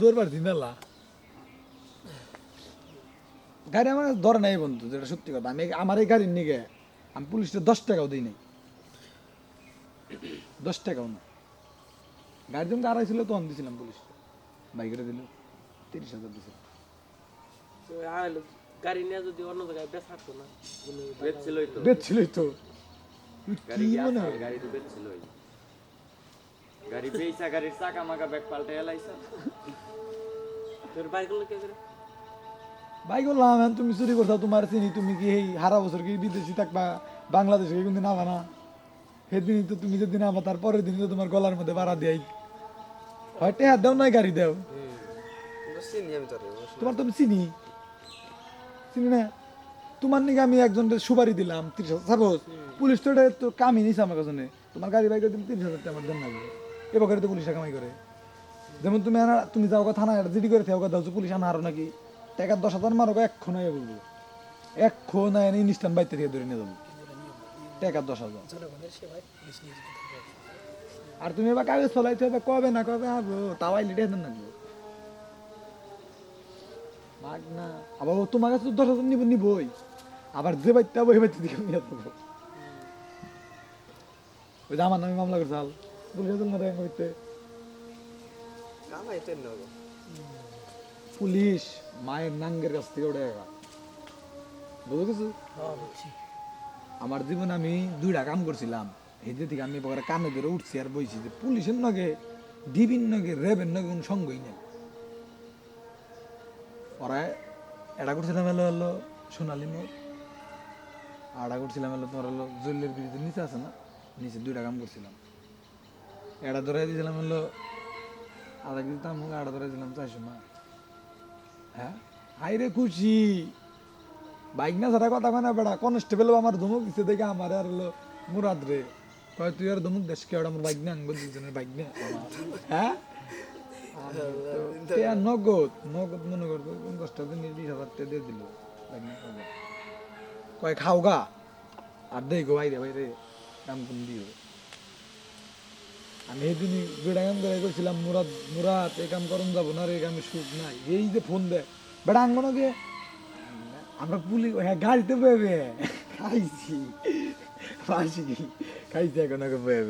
দৌড়বার দিন আল্লাহ গাড়ি আমার ধরে নাই বন্ধু যেটা সত্যি কথা। আমি আমার এই গাড়ির নিগে আমি পুলিশটা দশ টাকাও দিই নাই। দশ টাকাও না। গাড়ি জমকে আড়াই ছিল তখন দিছিলাম পুলিশ বাইকেটা দিল তিরিশ হাজার দিছিল তো আর গাড়ি নিয়ে যদি অন্য জায়গায় বেসাতো না? বেচছিলই তো। বেদ ছিলই তো মনে? হয়? গাড়ি তো বেচছিলই। গাড়ি গাড়ির চাকা মাকা ব্যাগ পাল্টে এলাইছে তোর বাইকগুলো কে করে? ভাই বললাম তুমি চুরি করছ তোমার চিনি তুমি কি এই হারা বছর কি বিদেশি থাকবা বাংলাদেশে কি কোনদিন আবা না? সেদিনই তো তুমি যেদিন আবা তার পরের দিন তো তোমার গলার মধ্যে বাড়া দেয়। হয় টেহা দেও নয় গাড়ি দেও। চিনি আমি তোমার তো আমি চিনি। চিনি না? তোমার নাকি আমি একজন সুপারি দিলাম তিরিশ হাজার। সাপোজ পুলিশ তো এটা তো কামই নিছে আমার কাছে। তোমার গাড়ি বাইক দিন তিরিশ হাজার টাকা আমার দেন লাগবে। এবার করে তো পুলিশে কামাই করে। যেমন তুমি আনা তুমি যাও থানা জিডি করে থাকো দাও পুলিশ আনা আরও নাকি? টাকা দশ হাজার মারো এক্ষণ আইয়া বলব। এক্ষণ আয় ইনস্টান বাইতে থেকে ধরে নিয়ে যাব। টাকা দশ হাজার। আর তুমি এবার কাগজ ফলাইতে হবে, কবে না কবে আসব তাও আইলে টেনশন লাগবে মাগ না আবার ও তোমার কাছে দশ হাজার নিব নিবই। আবার যে বাচ্চা বই বাচ্চা দিকে নিয়ে যাব। ওই যে আমার নামে মামলা করছে হাল হইতে। পুলিশ মায়ের নাঙ্গের কাছ থেকে গেল বুঝো কিছু? আমার জীবনে আমি দুইটা কাম করছিলাম। এই যে থেকে আমি পরে কানে ধরে উঠছি আর বইছি যে পুলিশের নগে ডিবির নগে রেবের নগে কোনো সঙ্গই নেই। ওরা এটা করছিলাম হলো হলো সোনালি মোড়। আর এটা করছিলাম হলো তোমার হলো জুয়েলের বিরুদ্ধে নিচে আছে না? নিচে দুইটা কাম করছিলাম। এটা ধরে দিয়েছিলাম হলো আধা কেজি দাম হোক আটা ধরে দিলাম চারশো মা হ্যাঁ হাইরে খুশি বাইক না ছাড়া কথা না বেড়া কনস্টেবল আমার ধমক দিচ্ছে দেখে আমার আর হলো মুরাদ রে কয় তুই আর ধমক দেশ কে আমার বাইক না আনব দুজনের বাইক না হ্যাঁ নগদ নগদ মনে করতো কষ্ট দিন বিশ হাজার টাকা দিয়ে দিল বাইক না কয় খাও গা আর গো বাইরে বাইরে দাম কোন দিও আমি এদিনই কাম করে করছিলাম মুরাদ মুরাদ, এ কাম করুন যাব না রে কামে সুখ নাই। এই যে ফোন দেয় বেটা আঙ্গন গে? আমরা পুলি হ্যাঁ গাড়িতে বেবে খাইছি। খাইছি। এখন আগে বয়ে